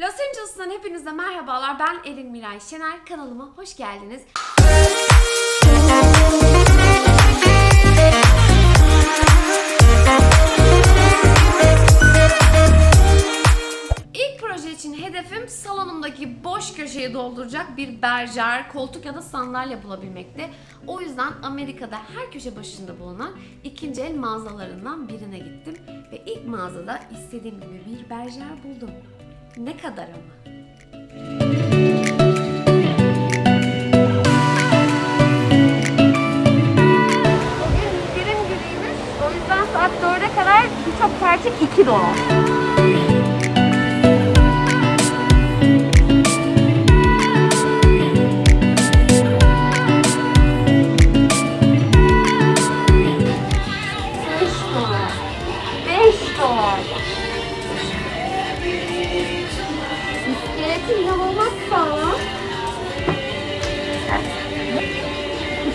Los Angeles'tan hepinize merhabalar. Ben Erin Miray Şener. Kanalıma hoş geldiniz. İlk proje için hedefim salonumdaki boş köşeyi dolduracak bir berjer, koltuk ya da sandalye bulabilmekti. O yüzden Amerika'da her köşe başında bulunan ikinci el mağazalarından birine gittim. Ve ilk mağazada istediğim gibi bir berjer buldum. Ne kadar ama?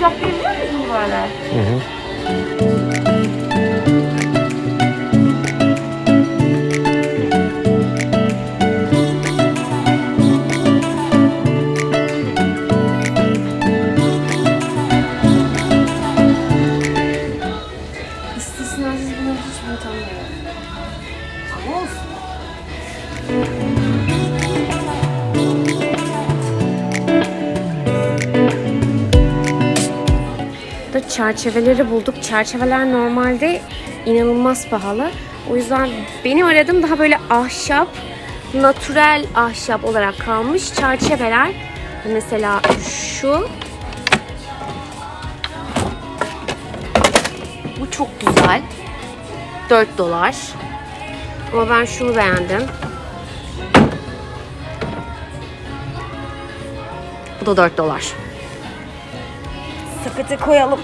Kucaklayabiliyor musun böyle? İstisnasız çerçeveleri bulduk. Çerçeveler normalde inanılmaz pahalı. O yüzden benim aradığım daha böyle ahşap, natürel ahşap olarak kalmış çerçeveler. Mesela şu. Bu çok güzel. 4 dolar. Ama ben şunu beğendim. Bu da 4 dolar. Sepete koyalım.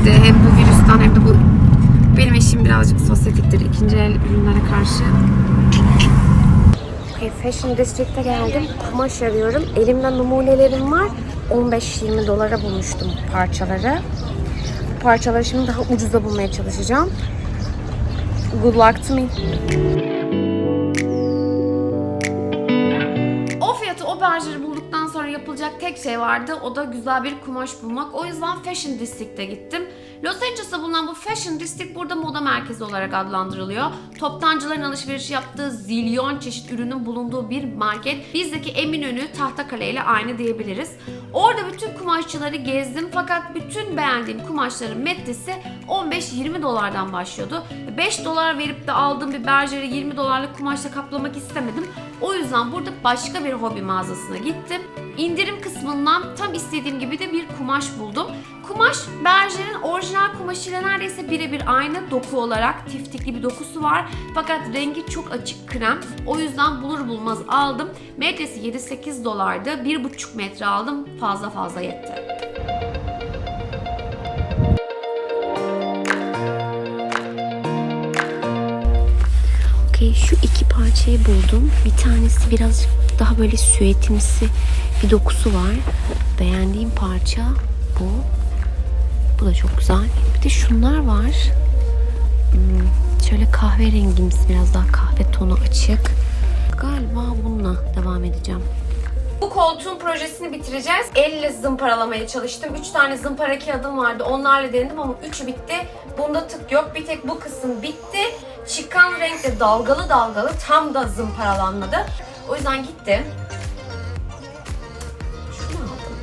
Hissetti. Hem bu virüsten hem de bu benim eşim birazcık sosyetiktir ikinci el ürünlere karşı. Okay, Fashion District'e geldim. Kumaş arıyorum. Elimde numunelerim var. 15-20 dolara bulmuştum parçaları. Bu parçaları şimdi daha ucuza bulmaya çalışacağım. Good luck to me. O fiyatı o berjeri sonra yapılacak tek şey vardı. O da güzel bir kumaş bulmak. O yüzden Fashion District'e gittim. Los Angeles'ta bulunan bu Fashion District burada moda merkezi olarak adlandırılıyor. Toptancıların alışveriş yaptığı zilyon çeşit ürünün bulunduğu bir market. Bizdeki Eminönü Tahtakale ile aynı diyebiliriz. Orada bütün kumaşçıları gezdim fakat bütün beğendiğim kumaşların metresi 15-20 dolardan başlıyordu. 5 dolar verip de aldığım bir berjeri 20 dolarlık kumaşla kaplamak istemedim. O yüzden burada başka bir hobi mağazasına gittim. İndirim kısmından tam istediğim gibi de bir kumaş buldum. Kumaş berjerin orijinal kumaşıyla neredeyse birebir aynı doku olarak tiftikli bir dokusu var. Fakat rengi çok açık krem. O yüzden bulur bulmaz aldım. Metresi 7-8 dolardı. 1,5 metre aldım. Fazla fazla yetti. Okey şu iki parçayı buldum. Bir tanesi biraz daha böyle süetimsi bir dokusu var. Beğendiğim parça bu. Bu da çok güzel. Bir de şunlar var. Hmm, şöyle kahverengimsi biraz daha kahve tonu açık. Galiba bununla devam edeceğim. Bu koltuğun projesini bitireceğiz. Elle zımparalamaya çalıştım. 3 tane zımpara kağıdım vardı. Onlarla denedim ama 3'ü bitti. Bunda tık yok. Bir tek bu kısım bitti. Çıkan renk de dalgalı dalgalı. Tam da zımparalanmadı. O yüzden gittim. Şunu aldım.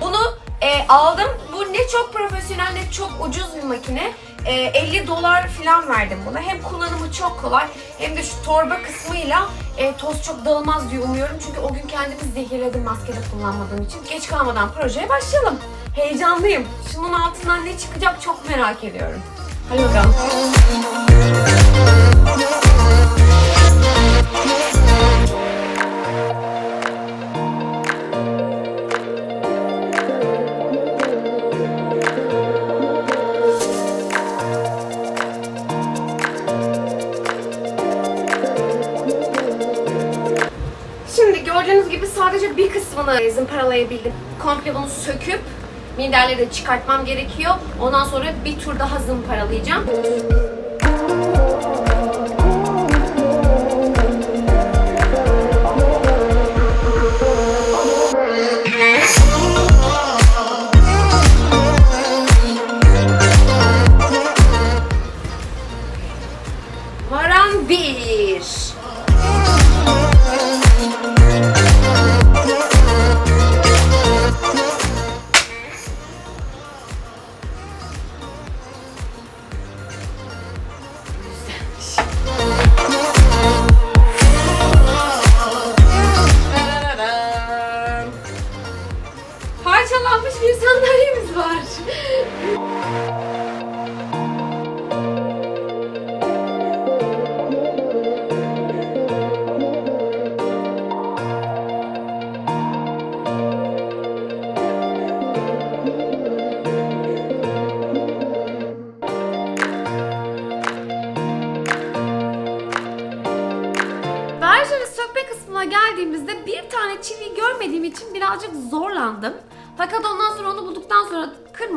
Bunu e, aldım. Bu ne çok profesyonel ne çok ucuz bir makine. E, 50 dolar falan verdim buna. Hem kullanımı çok kolay hem de şu torba kısmıyla e, toz çok dağılmaz diye umuyorum. Çünkü o gün kendimi zehirledim maskede kullanmadığım için. Geç kalmadan projeye başlayalım. Heyecanlıyım. Şunun altından ne çıkacak çok merak ediyorum. Hadi bakalım. Kısmını zımparalayabildim. Komple bunu söküp minderleri de çıkartmam gerekiyor. Ondan sonra bir tur daha zımparalayacağım.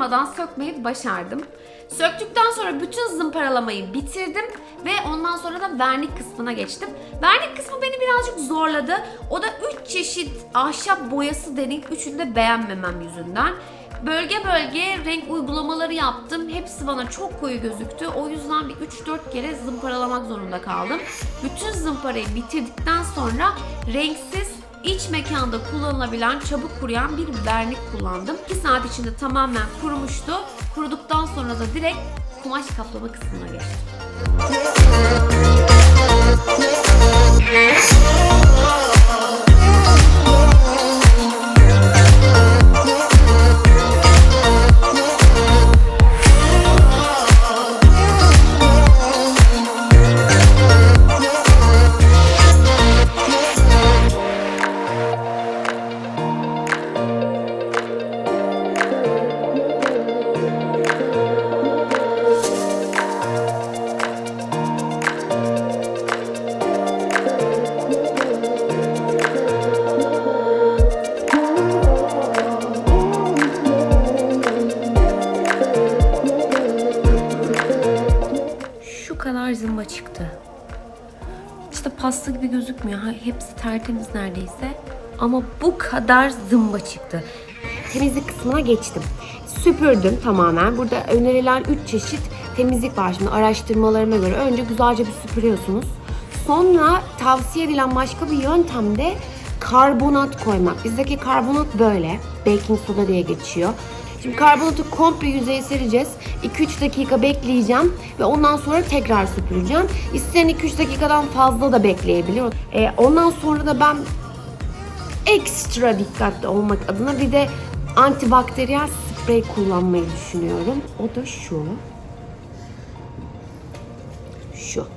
Kırmadan sökmeyi başardım. Söktükten sonra bütün zımparalamayı bitirdim ve ondan sonra da vernik kısmına geçtim. Vernik kısmı beni birazcık zorladı. O da 3 çeşit ahşap boyası deneyip üçünü de beğenmemem yüzünden. Bölge bölge renk uygulamaları yaptım. Hepsi bana çok koyu gözüktü. O yüzden bir 3-4 kere zımparalamak zorunda kaldım. Bütün zımparayı bitirdikten sonra renksiz iç mekanda kullanılabilen çabuk kuruyan bir vernik kullandım. 2 saat içinde tamamen kurumuştu. Kuruduktan sonra da direkt kumaş kaplama kısmına geçtim. Pasta gibi gözükmüyor. Ha, hepsi tertemiz neredeyse. Ama bu kadar zımba çıktı. Temizlik kısmına geçtim. Süpürdüm tamamen. Burada önerilen 3 çeşit temizlik var. Şimdi araştırmalarıma göre önce güzelce bir süpürüyorsunuz. Sonra tavsiye edilen başka bir yöntem de karbonat koymak. Bizdeki karbonat böyle. Baking soda diye geçiyor. Şimdi karbonatı komple yüzeye sereceğiz. 2-3 dakika bekleyeceğim ve ondan sonra tekrar süpüreceğim. İsteyen 2-3 dakikadan fazla da bekleyebilir. Ee, ondan sonra da ben ekstra dikkatli olmak adına bir de antibakteriyel sprey kullanmayı düşünüyorum. O da şu. Şu.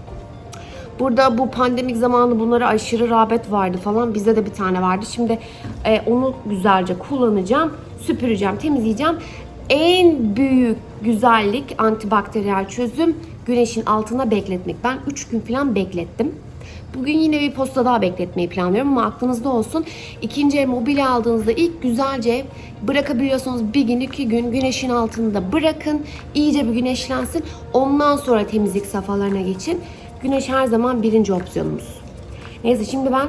Burada bu pandemik zamanı bunlara aşırı rağbet vardı falan. Bizde de bir tane vardı. Şimdi e, onu güzelce kullanacağım. Süpüreceğim, temizleyeceğim. En büyük güzellik antibakteriyel çözüm güneşin altına bekletmek. Ben 3 gün falan beklettim. Bugün yine bir posta daha bekletmeyi planlıyorum ama aklınızda olsun. İkinci ev mobilya aldığınızda ilk güzelce bırakabiliyorsunuz bir gün iki gün güneşin altında bırakın. iyice bir güneşlensin. Ondan sonra temizlik safhalarına geçin. Güneş her zaman birinci opsiyonumuz. Neyse şimdi ben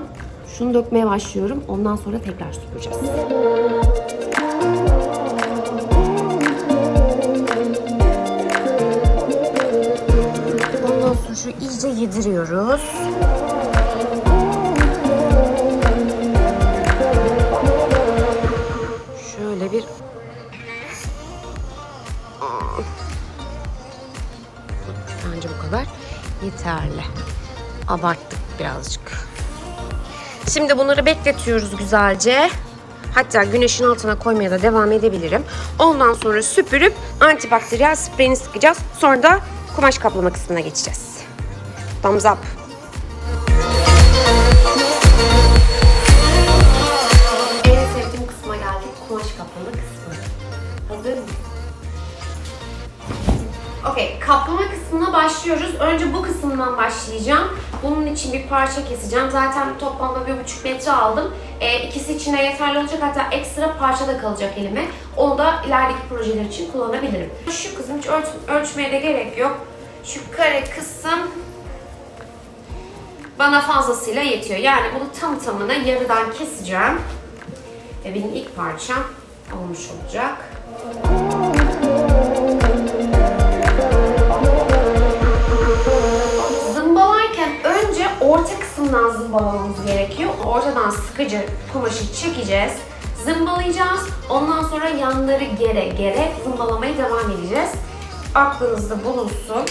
şunu dökmeye başlıyorum. Ondan sonra tekrar süpüreceğiz. Ondan sonra iyice yediriyoruz. Şöyle bir Bence bu kadar yeterli. Abarttık birazcık. Şimdi bunları bekletiyoruz güzelce. Hatta güneşin altına koymaya da devam edebilirim. Ondan sonra süpürüp antibakteriyel spreyini sıkacağız. Sonra da kumaş kaplama kısmına geçeceğiz. Thumbs up. Okey, kaplama kısmına başlıyoruz. Önce bu kısımdan başlayacağım. Bunun için bir parça keseceğim. Zaten toplamda bir buçuk metre aldım. Ee, ikisi için de yeterli olacak. Hatta ekstra parça da kalacak elime. Onu da ilerideki projeler için kullanabilirim. Şu kısım hiç ölç- ölçmeye de gerek yok. Şu kare kısım bana fazlasıyla yetiyor. Yani bunu tam tamına yarıdan keseceğim. Ve benim ilk parçam olmuş olacak. Orta kısımdan zımbalamamız gerekiyor. Ortadan sıkıcı kumaşı çekeceğiz. Zımbalayacağız. Ondan sonra yanları gere gere zımbalamaya devam edeceğiz. Aklınızda bulunsun.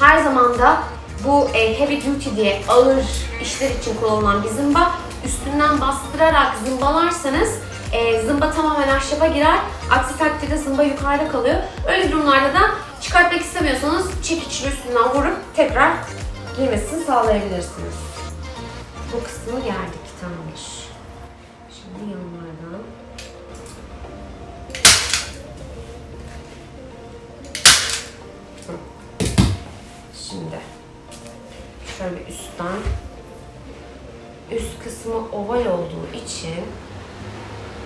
Her zaman da bu e, heavy duty diye ağır işler için kullanılan bir zımba üstünden bastırarak zımbalarsanız e, zımba tamamen ahşaba girer. Aksi takdirde zımba yukarıda kalıyor. Öyle durumlarda da çıkartmak istemiyorsanız çekiçli üstünden vurup tekrar girmesini sağlayabilirsiniz. Bu kısmı gerdik tamamdır. Şimdi yanlardan. Şimdi şöyle üstten üst kısmı oval olduğu için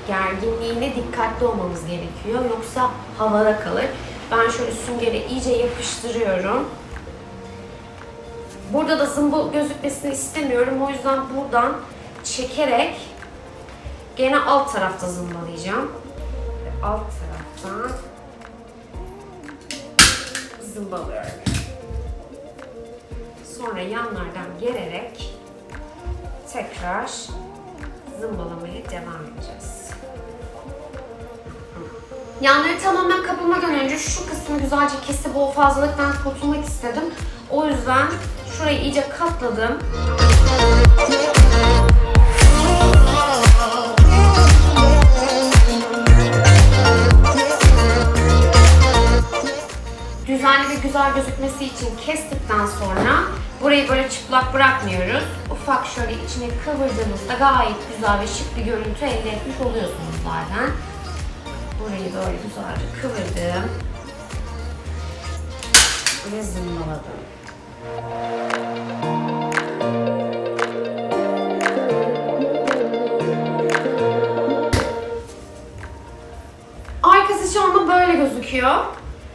gerginliğine dikkatli olmamız gerekiyor. Yoksa havada kalır. Ben şöyle süngere iyice yapıştırıyorum. Burada da zımbıl gözükmesini istemiyorum. O yüzden buradan çekerek gene alt tarafta zımbalayacağım. Ve alt taraftan zımbalıyorum. Sonra yanlardan gererek tekrar zımbalamaya devam edeceğiz. Yanları tamamen kapamadan önce şu kısmı güzelce kesip o fazlalıktan kurtulmak istedim. O yüzden şurayı iyice katladım. düzenli ve güzel gözükmesi için kestikten sonra burayı böyle çıplak bırakmıyoruz. Ufak şöyle içine kıvırdığınızda gayet güzel ve şık bir görüntü elde etmiş oluyorsunuz zaten. Burayı böyle güzelce kıvırdım. Ve zımbaladım. Arkası şu anda böyle gözüküyor.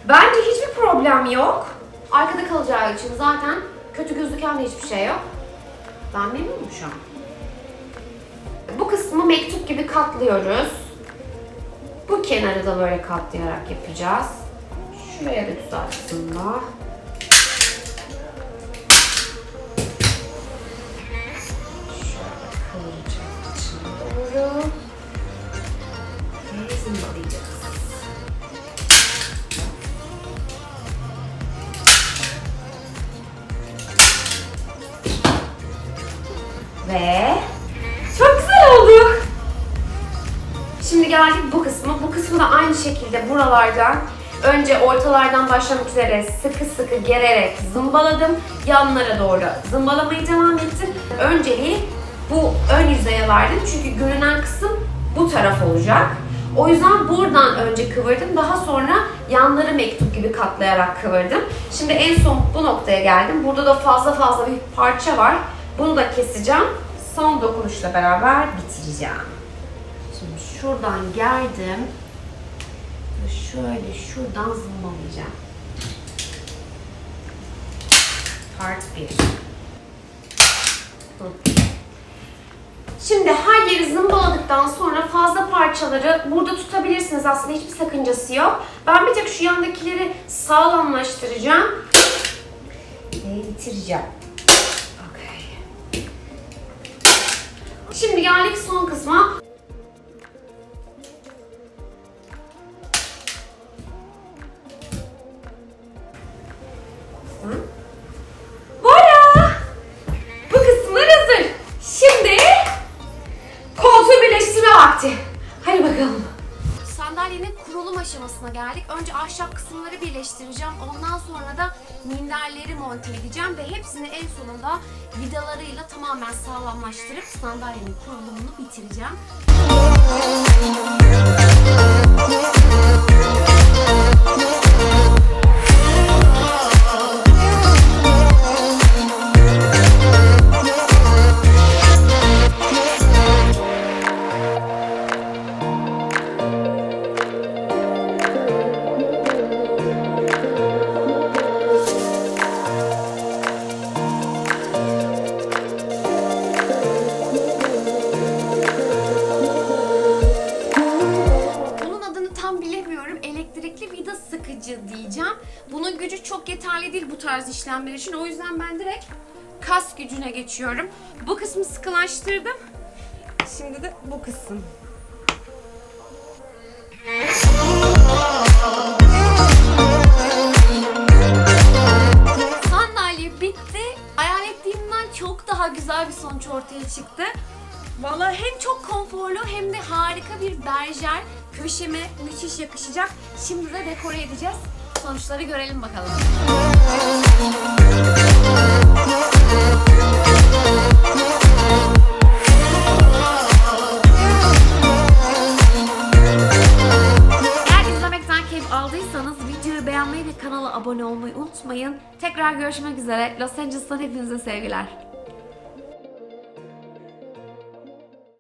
Bence hiçbir problem yok. Arkada kalacağı için zaten kötü gözüken de hiçbir şey yok. Ben memnunum şu an. Bu kısmı mektup gibi katlıyoruz. Bu kenarı da böyle katlayarak yapacağız. Şuraya da güzel kısımda. Ve zımbalayacağız. Ve çok güzel oldu. Şimdi geldik bu kısmı. Bu kısmı da aynı şekilde buralardan önce ortalardan başlamak üzere sıkı sıkı gererek zımbaladım. Yanlara doğru zımbalamaya devam ettim. Önceliği bu ön yüzeye verdim çünkü görünen kısım bu taraf olacak. O yüzden buradan önce kıvırdım. Daha sonra yanları mektup gibi katlayarak kıvırdım. Şimdi en son bu noktaya geldim. Burada da fazla fazla bir parça var. Bunu da keseceğim. Son dokunuşla beraber bitireceğim. Şimdi şuradan gerdim. Ve şöyle şuradan zımbalayacağım. Part 1. Şimdi her yeri zımbaladıktan sonra fazla parçaları burada tutabilirsiniz. Aslında hiçbir sakıncası yok. Ben bir tek şu yandakileri sağlamlaştıracağım. Ve bitireceğim. Okay. Şimdi geldik son kısma. Birleştireceğim. Ondan sonra da minderleri monte edeceğim ve hepsini en sonunda vidalarıyla tamamen sağlamlaştırıp sandalyenin kurulumunu bitireceğim. Tarz işlemler için. O yüzden ben direkt kas gücüne geçiyorum. Bu kısmı sıkılaştırdım. Şimdi de bu kısım. Sandalye bitti. Hayal ettiğimden çok daha güzel bir sonuç ortaya çıktı. Vallahi hem çok konforlu hem de harika bir berjer. Köşeme müthiş yakışacak. Şimdi de dekore edeceğiz. Sonuçları görelim bakalım. Aldıysanız videoyu beğenmeyi ve kanala abone olmayı unutmayın. Tekrar görüşmek üzere. Los Angeles'tan hepinize sevgiler.